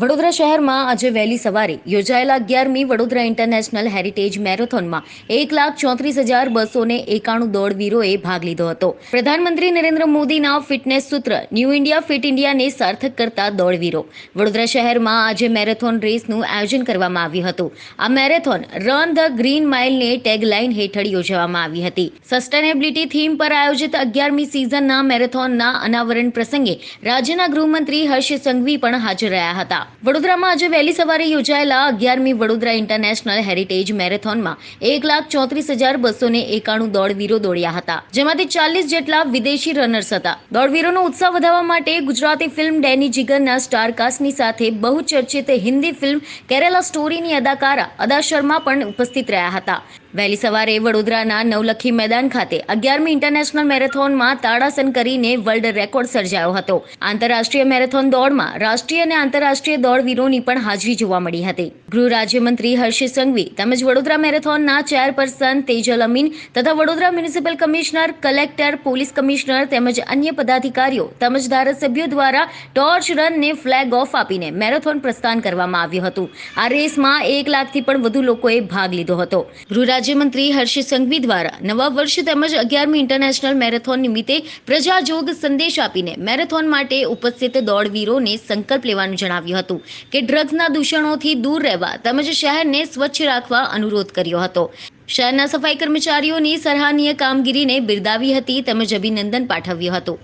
વડોદરા શહેરમાં આજે વહેલી સવારે યોજાયેલા અગિયારમી વડોદરા ઇન્ટરનેશનલ હેરિટેજ મેરેથોનમાં એક લાખ ચોત્રીસ હજાર બસો ને એકાણું દોડવીરોએ ભાગ લીધો હતો પ્રધાનમંત્રી નરેન્દ્ર મોદીના ફિટનેસ સૂત્ર ન્યૂ ઇન્ડિયા ફિટ ઇન્ડિયાને સાર્થક કરતા દોડવીરો વડોદરા શહેરમાં આજે મેરેથોન રેસનું આયોજન કરવામાં આવ્યું હતું આ મેરેથોન રન ધ ગ્રીન માઇલને ટેગલાઇન હેઠળ યોજવામાં આવી હતી સસ્ટેનેબિલિટી થીમ પર આયોજિત અગિયારમી સિઝનના મેરેથોનના અનાવરણ પ્રસંગે રાજ્યના ગૃહમંત્રી હર્ષ સંઘવી પણ હાજર રહ્યા હતા વડોદરામાં આજે વહેલી સવારે યોજાયેલા અગિયારમી વડોદરા ઇન્ટરનેશનલ હેરિટેજ મેરેથોનમાં એક લાખ ચોત્રીસ હજાર બસો ને એકાણું દોડવીરો દોડ્યા હતા જેમાંથી ચાલીસ જેટલા વિદેશી રનર્સ હતા દોડવીરોનો ઉત્સાહ વધારવા માટે ગુજરાતી ફિલ્મ ડેની જીગરના સ્ટારકાસ્ટની સાથે બહુ ચર્ચિત હિન્દી ફિલ્મ કેરેલા સ્ટોરીની અદાકારા અદા શર્મા પણ ઉપસ્થિત રહ્યા હતા વહેલી સવારે વડોદરાના નવલખી મેદાન ખાતે અગિયારમી ઇન્ટરનેશનલ મેરેથોનમાં તાળાસન કરીને વર્લ્ડ રેકોર્ડ સર્જાયો હતો આંતરરાષ્ટ્રીય મેરેથોન દોડમાં રાષ્ટ્રીય અને આંતરરાષ્ટ્રીય દોડવીરોની પણ હાજરી જોવા મળી હતી ગૃહ રાજ્યમંત્રી હર્ષિત સંઘવી તેમજ વડોદરા મેરેથોનના ચેરપર્સન તેજલ અમીન તથા Vadodara municipal commissioner collector police commissioner તેમજ અન્ય પદાધિકારીઓ તેમજ ધારાસભ્યો દ્વારા ટોર્ચ રનને ફ્લેગ ઓફ આપીને મેરેથોન પ્રસ્થાન કરવામાં આવ્યું હતું આ રેસમાં એક લાખથી પણ વધુ લોકોએ ભાગ લીધો હતો ગૃહ રાજ્યમંત્રી હર્ષ સંઘવી દ્વારા નવા વર્ષ તેમજ અગિયારમી ઇન્ટરનેશનલ મેરેથોન નિમિત્તે પ્રજાજોગ સંદેશ આપીને મેરેથોન માટે ઉપસ્થિત દોડવીરોને સંકલ્પ લેવાનું જણાવ્યું હતું કે ડ્રગ્સના દૂષણોથી દૂર રહેવા તેમજ શહેરને સ્વચ્છ રાખવા અનુરોધ કર્યો હતો શહેરના સફાઈ કર્મચારીઓની સરાહનીય કામગીરીને બિરદાવી હતી તેમજ અભિનંદન પાઠવ્યું હતું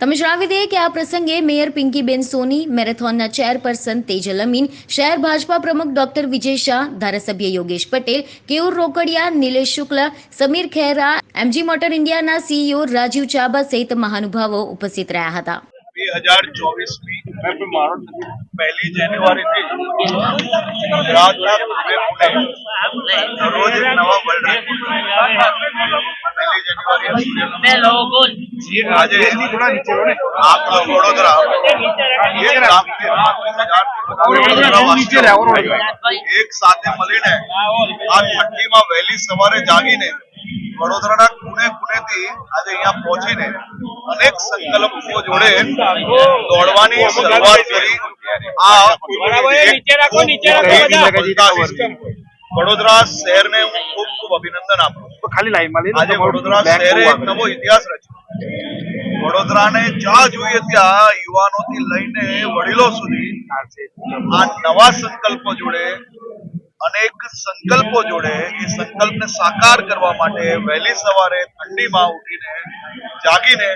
તમિશ્રાવી દે કે આ પ્રસંગે મેયર પિંકીબેન સોની મેરેથોનના ચેરપર્સન તેજલ અમીન શહેર ભાજપા પ્રમુખ ડોક્ટર વિજય શાહ ધારાસભ્ય યોગેશ પટેલ કેયુર રોકડિયા નિલેશ શુક્લ સમીર ખેરા એમજી મોટર ઇન્ડિયાના સીઈઓ રાજીવ ચાબા સહિત મહાનુભાવો ઉપસ્થિત રહ્યા હતા બે હજાર ચોવીસની પહેલી જાન્યુઆરીથી ગુજરાતના રોજ નવા વર્લ્ડ એક સાથે મળીને આ ઠંડીમાં વહેલી સવારે જાગીને વડોદરાના ખૂણે થી આજે અહીંયા પહોંચીને અનેક સંકલ્પો જોડે દોડવાની શરૂઆત કરી આ એક ખૂબ મોટી સિસ્ટમ વડોદરા શહેરને હું ખૂબ ખૂબ અભિનંદન આપું તો ખાલી લાઈનમાં લઈને આજે વડોદરા શહેરે એક નવો ઇતિહાસ રચ્યો વડોદરાને જ્યાં જોઈએ ત્યાં યુવાનોથી લઈને વડીલો સુધી આ નવા સંકલ્પો જોડે અનેક સંકલ્પો જોડે એ સંકલ્પને સાકાર કરવા માટે વહેલી સવારે ઠંડીમાં ઉઠીને જાગીને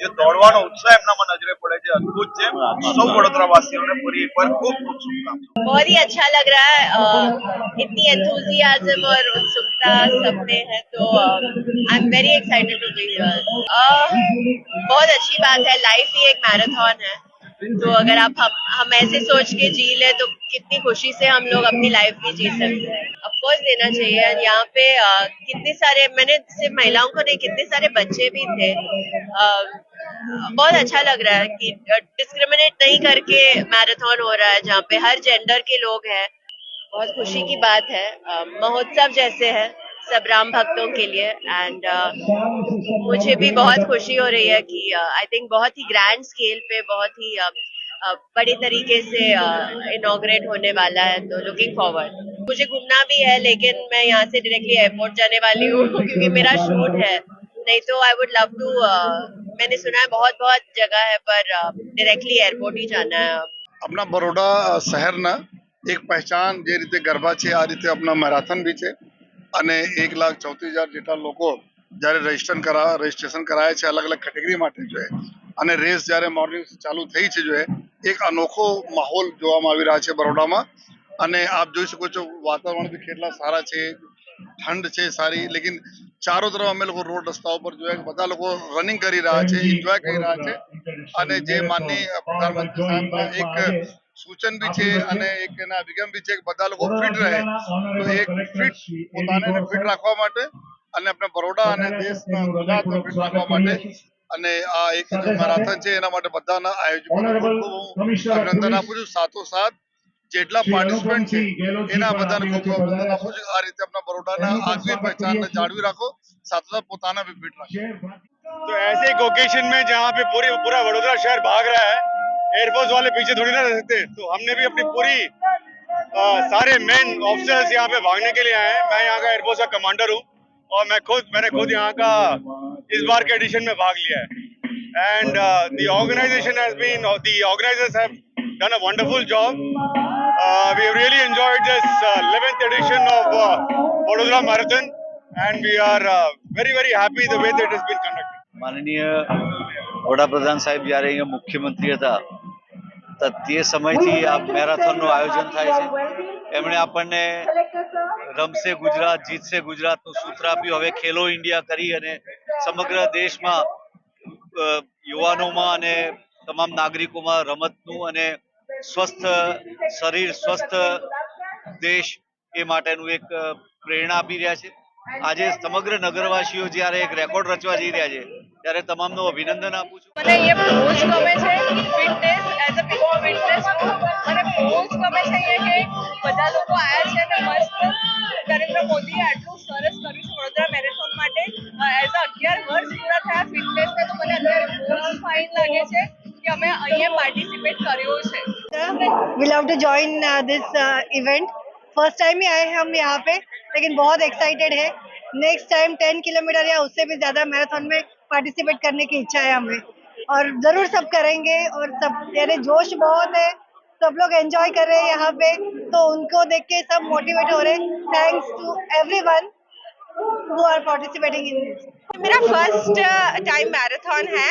જે દોડવાનો ઉત્સાહ એમનામાં નજરે પડે છે છે સૌ ખૂબ ખૂબ बहुत ही अच्छा लग रहा है उत्सुकता सबने तो I am very excited to be बहुत अच्छी बात है लाइफ ही एक मैराथन है तो अगर आप हम हम ऐसे सोच के जी ले तो कितनी खुशी से हम लोग अपनी लाइफ भी जी सकते हैं कोर्स लेना चाहिए और यहाँ पे कितने सारे मैंने सिर्फ महिलाओं को नहीं कितने सारे बच्चे भी थे आ, बहुत अच्छा लग रहा है कि डिस्क्रिमिनेट नहीं करके मैराथन हो रहा है जहाँ पे हर जेंडर के लोग हैं बहुत खुशी की बात है महोत्सव जैसे है सब राम भक्तों के लिए एंड uh, मुझे भी बहुत खुशी हो रही है कि आई uh, थिंक बहुत ही ग्रैंड स्केल पे बहुत ही uh, અ બડે તરીકે સે ઇનોગ્રેટ હોને વાલા હે તો લુકિંગ ફોરવર્ડ મુજે ઘુમના ભી હે લેકિન મેં યહા સે ડાયરેક્ટલી એરપોર્ટ જાને વાલી હું ક્યોકી મેરા શૂટ હે નહીં તો આઈ વુડ લવ ટુ મેને સુના હે બહોત બહોત જગ્યા હે પર ડાયરેક્ટલી એરપોર્ટ જ જાના હે અપના બરોડા શહેર ના એક પહેચાન જે રીતે ગરબા છે આ રીતે અપના મેરેથન ભી છે અને 134000 જેટલા લોકો જારે રજીસ્ટર કરાવ રજીસ્ટ્રેશન કરાય છે અલગ અલગ કેટેગરી માટે જો એ અને રેસ જારે મોર્નિંગસ ચાલુ થઈ છે જો એક અનોખો માહોલ જોવામાં આવી રહ્યા છે બરોડામાં અને આપ જોઈ શકો છો વાતાવરણ બી કેટલા સારા છે ઠંડ છે સારી લેકિન ચારો તરફ અમે લોકો રોડ રસ્તા ઉપર જોયા કે બધા લોકો રનિંગ કરી રહ્યા છે એન્જોય કરી રહ્યા છે અને જે માનનીય પ્રધાનમંત્રી સાહેબના એક સૂચન બી છે અને એક એના અભિગમ બી છે કે બધા લોકો ફિટ રહે તો એક ફિટ પોતાને ફિટ રાખવા માટે અને આપણા બરોડા અને દેશના ગુજરાતને ફિટ રાખવા માટે पूरा शहर भाग रहा है एयरफोर्स वाले पीछे थोड़ी ना रह सकते तो हमने भी अपनी पूरी सारे मेन ऑफिसर्स यहाँ पे भागने के लिए आए हैं मैं यहाँ का एयरफोर्स का कमांडर हूँ और मैं खुद मैंने खुद यहाँ का इस बार के एडिशन में भाग लिया है and the organisation has been the organisers have done a wonderful job we have really enjoyed this 11th edition of Vadodara marathon and we are very very happy the way that has been conducted माननीय वडा प्रधान साहब जा रहे हैं मुख्यमंत्री था तो समय थी आप मैराथन नो आयोजन थाय छे એમણે આપણને રમશે ગુજરાત જીતશે ગુજરાતનું સૂત્ર આપ્યું હવે ખેલો ઇન્ડિયા કરી અને સમગ્ર દેશમાં યુવાનોમાં અને તમામ નાગરિકોમાં રમતનું અને સ્વસ્થ શરીર સ્વસ્થ દેશ એ માટેનું એક પ્રેરણા આપી રહ્યા છે આજે સમગ્ર નગરવાસીઓ જ્યારે એક રેકોર્ડ રચવા જઈ રહ્યા છે ત્યારે તમામનું અભિનંદન આપું છું મને એ બહુ જ ગમે છે ફિટનેસ એઝ અ ફિટનેસ મને બહુ જ ગમે છે કે બધા લોકો we love to join this event first time ही आए हैं हम यहाँ पे लेकिन बहुत एक्साइटेड है नेक्स्ट टाइम टेन किलोमीटर या उससे भी ज़्यादा मैराथन में पार्टिसिपेट करने की इच्छा है हमें और ज़रूर सब करेंगे और सब यानी जोश बहुत है सब लोग एंजॉय कर रहे हैं यहाँ पे तो उनको देख के सब मोटिवेट हो रहे हैं thanks to everyone who are participating in this तो मेरा फर्स्ट टाइम मैराथन है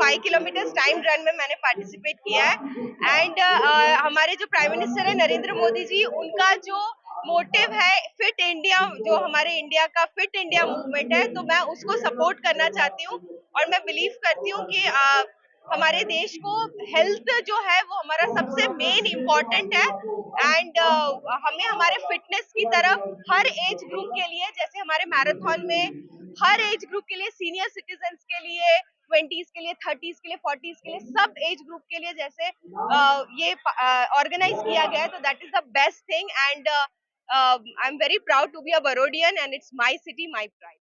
फाइव किलोमीटर्स टाइम रन में मैंने पार्टिसिपेट किया है एंड uh, uh, हमारे जो प्राइम मिनिस्टर है नरेंद्र मोदी जी उनका जो मोटिव है फिट इंडिया जो हमारे इंडिया का फिट इंडिया मूवमेंट है तो मैं उसको सपोर्ट करना चाहती हूँ और मैं बिलीव करती हूँ कि uh, हमारे देश को हेल्थ जो है वो हमारा सबसे मेन इम्पॉर्टेंट है एंड हमें हमारे फिटनेस की तरफ हर एज ग्रुप के लिए जैसे हमारे मैराथन में हर एज ग्रुप के लिए सीनियर सिटीजन के लिए ट्वेंटीज के लिए थर्टीज के लिए फोर्टीज के लिए सब एज ग्रुप के लिए जैसे आ, ये ऑर्गेनाइज किया गया है तो that is the best thing and I am very proud to be a Barodian and it's my city my pride